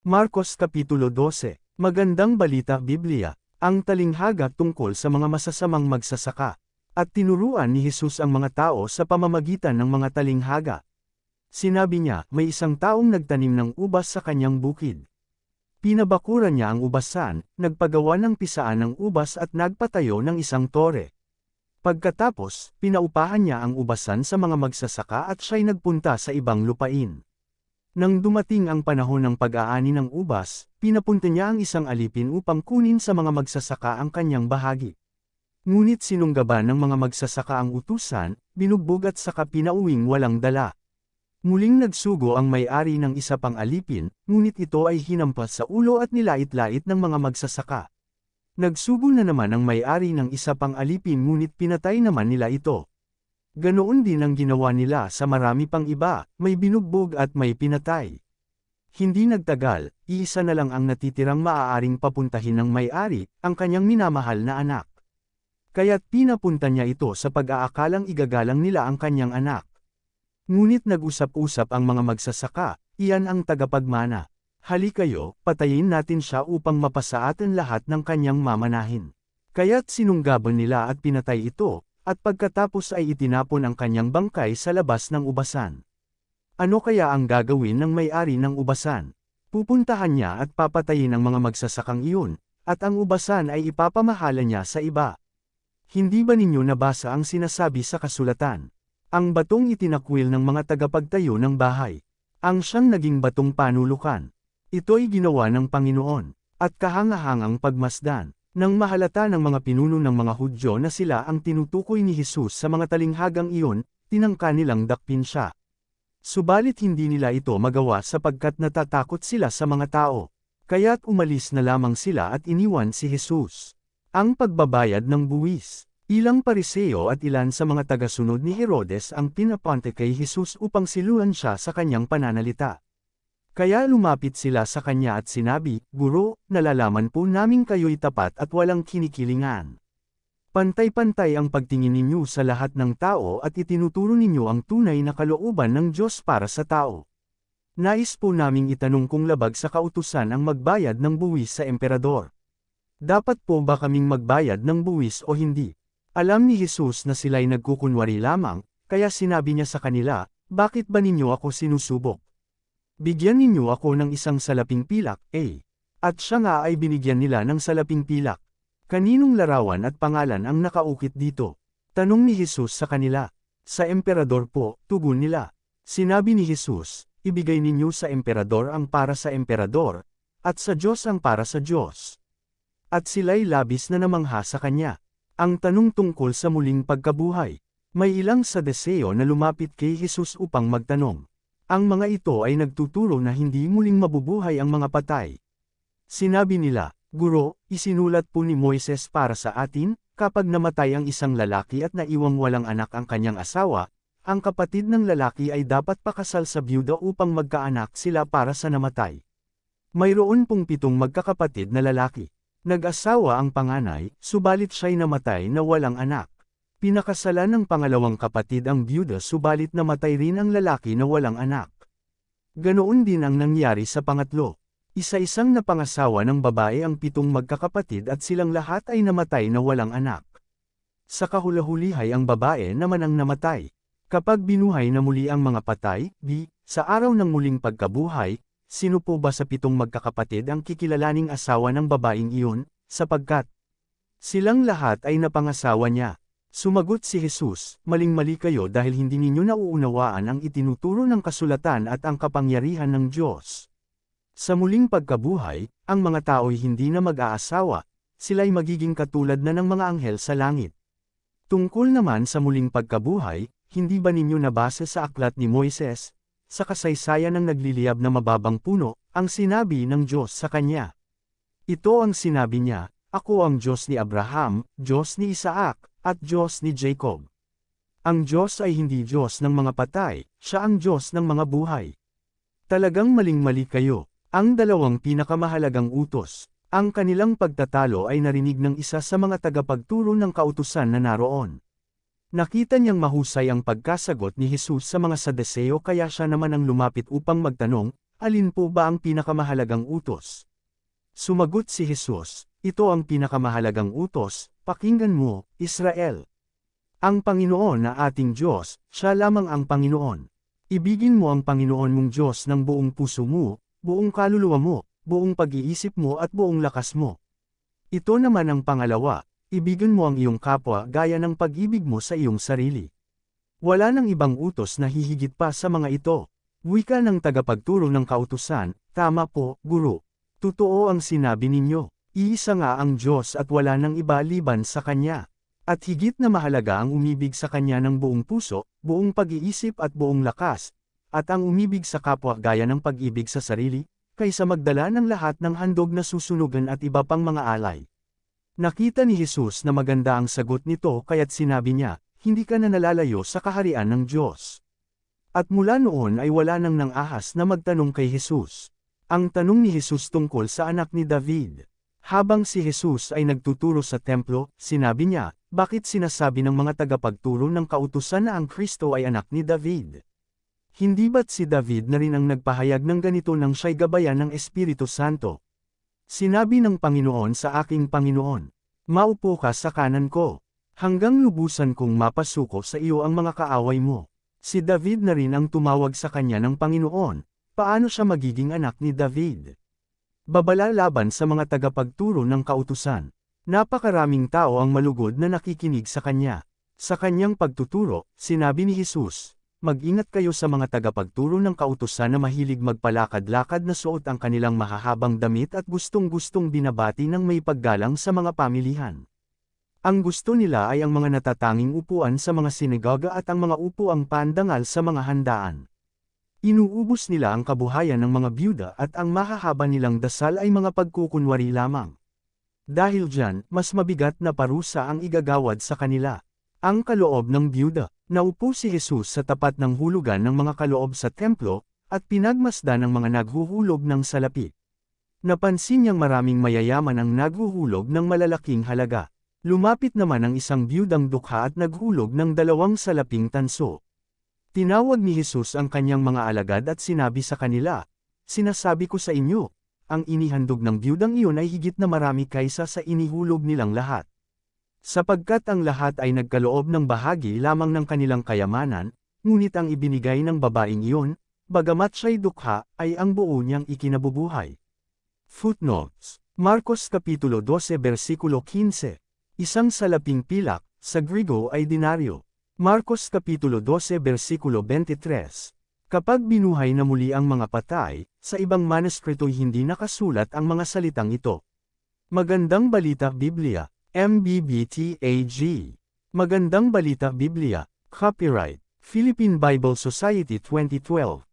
Marcos Kapitulo 12 Magandang Balita Biblia, ang talinghaga tungkol sa mga masasamang magsasaka, at tinuruan ni Jesus ang mga tao sa pamamagitan ng mga talinghaga. Sinabi niya, may isang taong nagtanim ng ubas sa kanyang bukid. Pinabakuran niya ang ubasan, nagpagawa ng pisaan ng ubas at nagpatayo ng isang tore. Pagkatapos, pinaupahan niya ang ubasan sa mga magsasaka at siya'y nagpunta sa ibang lupain. Nang dumating ang panahon ng pag-aani ng ubas, pinapunta niya ang isang alipin upang kunin sa mga magsasaka ang kanyang bahagi. Ngunit sinunggaban ng mga magsasaka ang utusan, binugbog at saka pinauwing walang dala. Muling nagsugo ang may-ari ng isa pang alipin, ngunit ito ay hinampas sa ulo at nilait-lait ng mga magsasaka. Nagsugo na naman ang may-ari ng isa pang alipin ngunit pinatay naman nila ito. Ganoon din ang ginawa nila sa marami pang iba, may binugbog at may pinatay. Hindi nagtagal, iisa na lang ang natitirang maaaring papuntahin ng may-ari, ang kanyang minamahal na anak. Kaya't pinapunta niya ito sa pag-aakalang igagalang nila ang kanyang anak. Ngunit nag-usap-usap ang mga magsasaka, iyan ang tagapagmana. Hali kayo, patayin natin siya upang mapasa atin lahat ng kanyang mamanahin. Kaya't sinunggaban nila at pinatay ito, at pagkatapos ay itinapon ang kanyang bangkay sa labas ng ubasan. Ano kaya ang gagawin ng may-ari ng ubasan? Pupuntahan niya at papatayin ang mga magsasakang iyon, at ang ubasan ay ipapamahala niya sa iba. Hindi ba ninyo nabasa ang sinasabi sa kasulatan? Ang batong itinakwil ng mga tagapagtayo ng bahay. Ang siyang naging batong panulukan. Ito'y ginawa ng Panginoon, at kahangahangang pagmasdan. Nang mahalata ng mga pinuno ng mga Hudyo na sila ang tinutukoy ni Jesus sa mga talinghagang iyon, tinangka nilang dakpin siya. Subalit hindi nila ito magawa sapagkat natatakot sila sa mga tao. Kaya't umalis na lamang sila at iniwan si Jesus. Ang pagbabayad ng buwis. Ilang pariseo at ilan sa mga tagasunod ni Herodes ang pinapante kay Jesus upang siluan siya sa kanyang pananalita. Kaya lumapit sila sa kanya at sinabi, Guro, nalalaman po naming kayo'y tapat at walang kinikilingan. Pantay-pantay ang pagtingin ninyo sa lahat ng tao at itinuturo ninyo ang tunay na kalooban ng Diyos para sa tao. Nais po naming itanong kung labag sa kautusan ang magbayad ng buwis sa emperador. Dapat po ba kaming magbayad ng buwis o hindi? Alam ni Jesus na sila'y nagkukunwari lamang, kaya sinabi niya sa kanila, Bakit ba ninyo ako sinusubok? Bigyan ninyo ako ng isang salaping pilak, eh. At siya nga ay binigyan nila ng salaping pilak. Kaninong larawan at pangalan ang nakaukit dito? Tanong ni Jesus sa kanila. Sa emperador po, tugon nila. Sinabi ni Jesus, ibigay ninyo sa emperador ang para sa emperador, at sa Diyos ang para sa Diyos. At sila'y labis na namangha sa kanya. Ang tanong tungkol sa muling pagkabuhay. May ilang sa deseo na lumapit kay Jesus upang magtanong. Ang mga ito ay nagtuturo na hindi muling mabubuhay ang mga patay. Sinabi nila, Guro, isinulat po ni Moises para sa atin, kapag namatay ang isang lalaki at naiwang walang anak ang kanyang asawa, ang kapatid ng lalaki ay dapat pakasal sa byuda upang magkaanak sila para sa namatay. Mayroon pong pitong magkakapatid na lalaki. Nag-asawa ang panganay, subalit siya'y namatay na walang anak. Pinakasalan ng pangalawang kapatid ang byuda subalit namatay rin ang lalaki na walang anak. Ganoon din ang nangyari sa pangatlo. Isa-isang napangasawa ng babae ang pitong magkakapatid at silang lahat ay namatay na walang anak. Sa kahulahulihay ang babae naman ang namatay. Kapag binuhay na muli ang mga patay, di, sa araw ng muling pagkabuhay, sino po ba sa pitong magkakapatid ang kikilalaning asawa ng babaeng iyon, sapagkat silang lahat ay napangasawa niya. Sumagot si Jesus, maling-mali kayo dahil hindi ninyo nauunawaan ang itinuturo ng kasulatan at ang kapangyarihan ng Diyos. Sa muling pagkabuhay, ang mga tao'y hindi na mag-aasawa, sila'y magiging katulad na ng mga anghel sa langit. Tungkol naman sa muling pagkabuhay, hindi ba ninyo nabasa sa aklat ni Moises, sa kasaysayan ng nagliliyab na mababang puno, ang sinabi ng Diyos sa kanya? Ito ang sinabi niya, Ako ang Diyos ni Abraham, Diyos ni Isaac, at Diyos ni Jacob. Ang Diyos ay hindi Diyos ng mga patay, siya ang Diyos ng mga buhay. Talagang maling-mali kayo, ang dalawang pinakamahalagang utos, ang kanilang pagtatalo ay narinig ng isa sa mga tagapagturo ng kautusan na naroon. Nakita niyang mahusay ang pagkasagot ni Jesus sa mga sadeseo kaya siya naman ang lumapit upang magtanong, alin po ba ang pinakamahalagang utos? Sumagot si Jesus, ito ang pinakamahalagang utos, pakinggan mo, Israel. Ang Panginoon na ating Diyos, siya lamang ang Panginoon. Ibigin mo ang Panginoon mong Diyos ng buong puso mo, buong kaluluwa mo, buong pag-iisip mo at buong lakas mo. Ito naman ang pangalawa, ibigin mo ang iyong kapwa gaya ng pag-ibig mo sa iyong sarili. Wala nang ibang utos na hihigit pa sa mga ito. Wika ng tagapagturo ng kautusan, tama po, guro. Totoo ang sinabi ninyo, iisa nga ang Diyos at wala nang iba liban sa Kanya. At higit na mahalaga ang umibig sa Kanya ng buong puso, buong pag-iisip at buong lakas, at ang umibig sa kapwa gaya ng pag-ibig sa sarili, kaysa magdala ng lahat ng handog na susunugan at iba pang mga alay. Nakita ni Jesus na maganda ang sagot nito kaya't sinabi niya, hindi ka na nalalayo sa kaharian ng Diyos. At mula noon ay wala nang nang ahas na magtanong kay Jesus. Ang tanong ni Jesus tungkol sa anak ni David. Habang si Jesus ay nagtuturo sa templo, sinabi niya, bakit sinasabi ng mga tagapagturo ng kautusan na ang Kristo ay anak ni David? Hindi ba't si David na rin ang nagpahayag ng ganito nang siya'y gabayan ng Espiritu Santo? Sinabi ng Panginoon sa aking Panginoon, Maupo ka sa kanan ko, hanggang lubusan kong mapasuko sa iyo ang mga kaaway mo. Si David na rin ang tumawag sa kanya ng Panginoon, paano siya magiging anak ni David? Babala laban sa mga tagapagturo ng kautusan. Napakaraming tao ang malugod na nakikinig sa kanya. Sa kanyang pagtuturo, sinabi ni Jesus, Mag-ingat kayo sa mga tagapagturo ng kautusan na mahilig magpalakad-lakad na suot ang kanilang mahahabang damit at gustong-gustong binabati ng may paggalang sa mga pamilihan. Ang gusto nila ay ang mga natatanging upuan sa mga sinagoga at ang mga upuang pandangal sa mga handaan. Inuubos nila ang kabuhayan ng mga byuda at ang mahahaba nilang dasal ay mga pagkukunwari lamang. Dahil dyan, mas mabigat na parusa ang igagawad sa kanila. Ang kaloob ng byuda. Naupo si Jesus sa tapat ng hulugan ng mga kaloob sa templo, at pinagmasdan ng mga naghuhulog ng salapi. Napansin niyang maraming mayayaman ang naghuhulog ng malalaking halaga. Lumapit naman ang isang biyudang dukha at naghulog ng dalawang salaping tanso. Tinawag ni Jesus ang kanyang mga alagad at sinabi sa kanila, Sinasabi ko sa inyo, ang inihandog ng biyudang iyon ay higit na marami kaysa sa inihulog nilang lahat. Sapagkat ang lahat ay nagkaloob ng bahagi lamang ng kanilang kayamanan, ngunit ang ibinigay ng babaeng iyon, bagamat siya'y dukha, ay ang buo niyang ikinabubuhay. Footnotes Marcos Kapitulo 12 versikulo 15 Isang salaping pilak, sa Grigo ay dinaryo. Marcos Kapitulo 12 versikulo 23 Kapag binuhay na muli ang mga patay, sa ibang manuskrito'y hindi nakasulat ang mga salitang ito. Magandang balita Biblia MBBTAG. Magandang Balita Biblia. Copyright. Philippine Bible Society 2012.